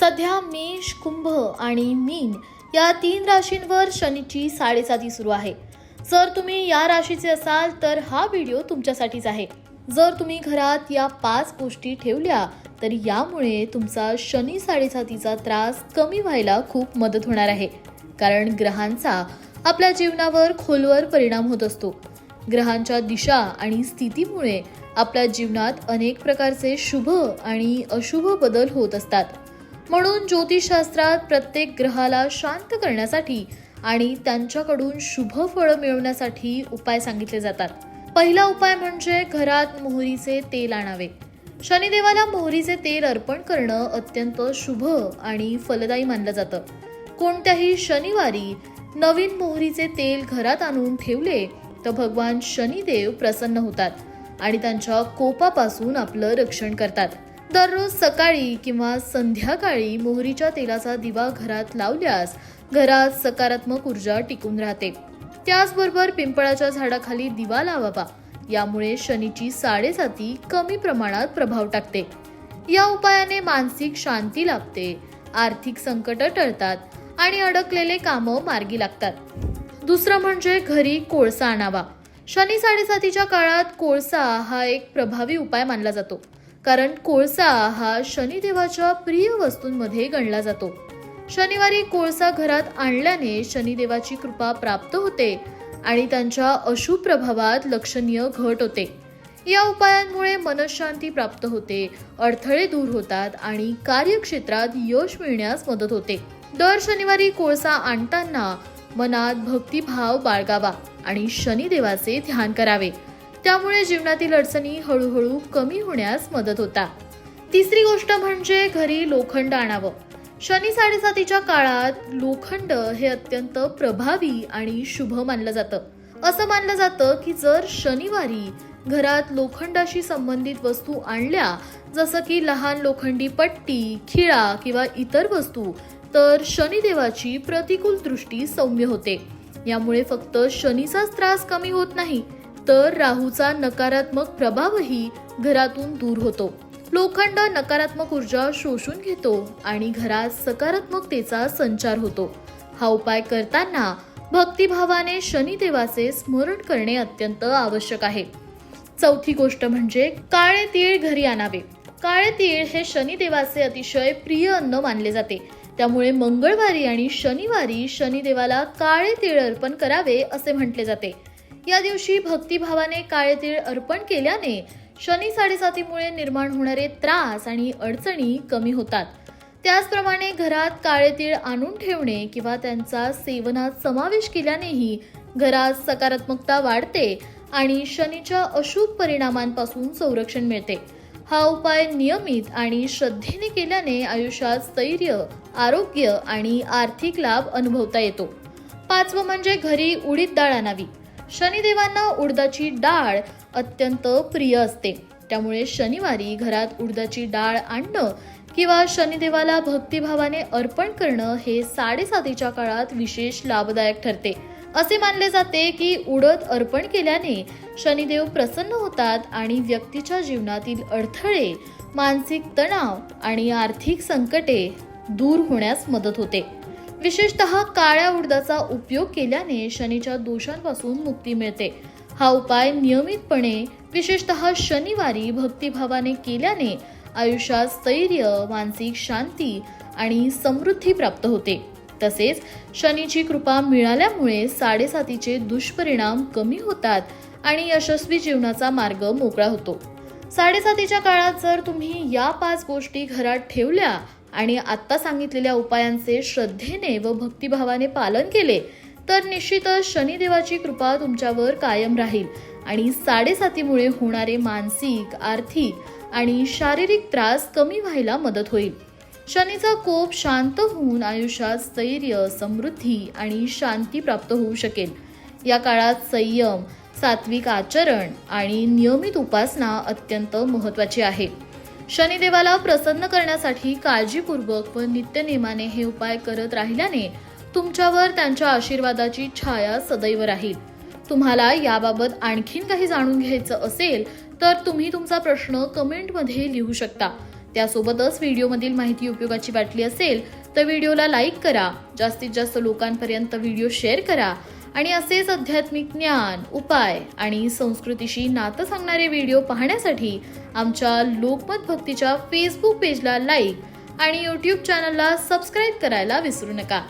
सध्या मेष कुंभ आणि मीन या तीन राशींवर शनीची साडेसाती सुरू आहे. जर तुम्ही या राशीचे असाल तर हा व्हिडिओ तुमच्यासाठीच आहे. जर तुम्ही घरात या पाच गोष्टी ठेवल्या तर यामुळे तुमचा शनी साडेसातीचा त्रास कमी व्हायला खूप मदत होणार आहे. कारण ग्रहांचा आपल्या जीवनावर खोलवर परिणाम होत असतो. ग्रहांच्या दिशा आणि स्थितीमुळे आपल्या जीवनात अनेक प्रकारचे शुभ आणि अशुभ बदल होत असतात. म्हणून ज्योतिषशास्त्रात प्रत्येक ग्रहाला शांत करण्यासाठी आणि त्यांच्याकडून शुभ फळं मिळवण्यासाठी उपाय सांगितले जातात. पहिला उपाय म्हणजे घरात मोहरीचे तेल आणावे. शनिदेवाला मोहरीचे तेल अर्पण करणं अत्यंत शुभ आणि फलदायी मानलं जातं. कोणत्याही शनिवारी नवीन मोहरीचे तेल घरात आणून ठेवले तर भगवान शनिदेव प्रसन्न होतात आणि त्यांच्या कोपापासून आपलं रक्षण करतात. दररोज सकाळी किंवा संध्याकाळी मोहरीच्या तेलाचा दिवा घरात लावल्यास घरात सकारात्मक ऊर्जा टिकून राहते. त्याचबरोबर पिंपळाच्या झाडाखाली दिवा लावावा. यामुळे शनीची साडेसाती कमी प्रमाणात प्रभाव टाकते. या उपायाने मानसिक शांती लाभते आर्थिक संकट टळतात आणि अडकलेले कामं मार्गी लागतात. दुसरं म्हणजे घरी कोळसा आणावा. शनी साडेसातीच्या काळात कोळसा हा एक प्रभावी उपाय मानला जातो. कारण कोळसा हा शनिदेवाच्या प्रिय वस्तूंमध्ये गणला जातो. शनिवारी कोळसा घरात आणल्याने शनिदेवाची कृपा प्राप्त होते आणि त्यांच्या अशुभ प्रभावात लक्षणीय घट होते. या उपायांमुळे मनशांती प्राप्त होते अडथळे दूर होतात आणि कार्यक्षेत्रात यश मिळण्यास मदत होते. दर शनिवारी कोळसा आणताना मनात भक्तिभाव बाळगावा आणि शनिदेवाचे ध्यान करावे. त्यामुळे जीवनातील अडचणी हळूहळू कमी होण्यास मदत होता. तिसरी गोष्ट म्हणजे घरी लोखंड आणावं. शनी साडेसातीच्या काळात लोखंड हे अत्यंत प्रभावी आणि शुभ मानलं जातं. असं मानलं जातं की जर शनिवारी घरात लोखंडाशी संबंधित वस्तू आणल्या जसं की लहान लोखंडी पट्टी खिळा किंवा इतर वस्तू तर शनिदेवाची प्रतिकूल दृष्टी सौम्य होते. यामुळे फक्त शनीचाच त्रास कमी होत नाही. तर राहूचा नकारात्मक प्रभावही घरातून दूर होतो. लोखंड नकारात्मक ऊर्जा शोषून घेतो आणि घरात सकारात्मकतेचा संचार होतो. हा उपाय करताना भक्तिभावाने शनिदेवाचे स्मरण करणे अत्यंत आवश्यक आहे. चौथी गोष्ट म्हणजे काळे तीळ घरी आणावे. काळे तीळ हे शनिदेवाचे अतिशय प्रिय अन्न मानले जाते. त्यामुळे मंगळवारी आणि शनिवारी शनिदेवाला काळे तीळ अर्पण करावे असे म्हटले जाते. या दिवशी भक्तिभावाने काळेतीळ अर्पण केल्याने शनी साडेसातीमुळे निर्माण होणारे त्रास आणि अडचणी कमी होतात. त्याचप्रमाणे घरात काळेतीळ आणून ठेवणे किंवा त्यांचा सेवनात समावेश केल्यानेही घरात सकारात्मकता वाढते आणि शनीच्या अशुभ परिणामांपासून संरक्षण मिळते. हा उपाय नियमित आणि श्रद्धेने केल्याने आयुष्यात स्थैर्य आरोग्य आणि आर्थिक लाभ अनुभवता येतो. पाचवं म्हणजे घरी उडीद डाळ आणावी. शनिदेवांना उडदाची डाळ अत्यंत प्रिय असते. त्यामुळे शनिवारी घरात उडदाची डाळ आणणं किंवा शनिदेवाला भक्तिभावाने अर्पण करणं हे साडेसातीच्या काळात विशेष लाभदायक ठरते. असे मानले जाते की उडद अर्पण केल्याने शनिदेव प्रसन्न होतात आणि व्यक्तीच्या जीवनातील अडथळे मानसिक तणाव आणि आर्थिक संकटे दूर होण्यास मदत होते. विशेषतः काळ्या उडदाचा उपयोग केल्याने शनीच्या दोषांपासून मुक्ती मिळते. हा उपाय नियमितपणे विशेषतः शनिवारी भक्तिभावाने केल्याने आयुष्यात स्थैर्य मानसिक शांती आणि समृद्धी प्राप्त होते. तसेच शनीची कृपा मिळाल्यामुळे साडेसातीचे दुष्परिणाम कमी होतात आणि यशस्वी जीवनाचा मार्ग मोकळा होतो. साडेसातीच्या काळात जर तुम्ही या पाच गोष्टी घरात ठेवल्या आणि आत्ता सांगितलेल्या उपायांचे श्रद्धेने व भक्तिभावाने पालन केले तर निश्चितच शनिदेवाची कृपा तुमच्यावर कायम राहील आणि साडेसातीमुळे होणारे मानसिक आर्थिक आणि शारीरिक त्रास कमी व्हायला मदत होईल. शनीचा कोप शांत होऊन आयुष्यात स्थैर्य समृद्धी आणि शांती प्राप्त होऊ शकेल. या काळात संयम सात्विक आचरण आणि नियमित उपासना अत्यंत महत्वाची आहे. शनिदेवाला प्रसन्न करण्यासाठी काळजीपूर्वक व नित्यनेमाने हे उपाय करत राहिल्याने तुमच्यावर त्यांच्या आशीर्वादाची छाया सदैव राहील. तुम्हाला याबाबत आणखीन काही जाणून घ्यायचं असेल तर तुम्ही तुमचा प्रश्न कमेंटमध्ये लिहू शकता. त्यासोबतच व्हिडिओमधील माहिती उपयोगाची वाटली असेल तर व्हिडिओला लाईक करा. जास्तीत जास्त लोकांपर्यंत व्हिडिओ शेअर करा. आणि असेच आध्यात्मिक ज्ञान उपाय आणि संस्कृतीशी नातं सांगणारे व्हिडिओ पाहण्यासाठी आमच्या लोकमत भक्तीच्या फेसबुक पेजला लाईक आणि यूट्यूब चॅनलला सबस्क्राईब करायला विसरू नका.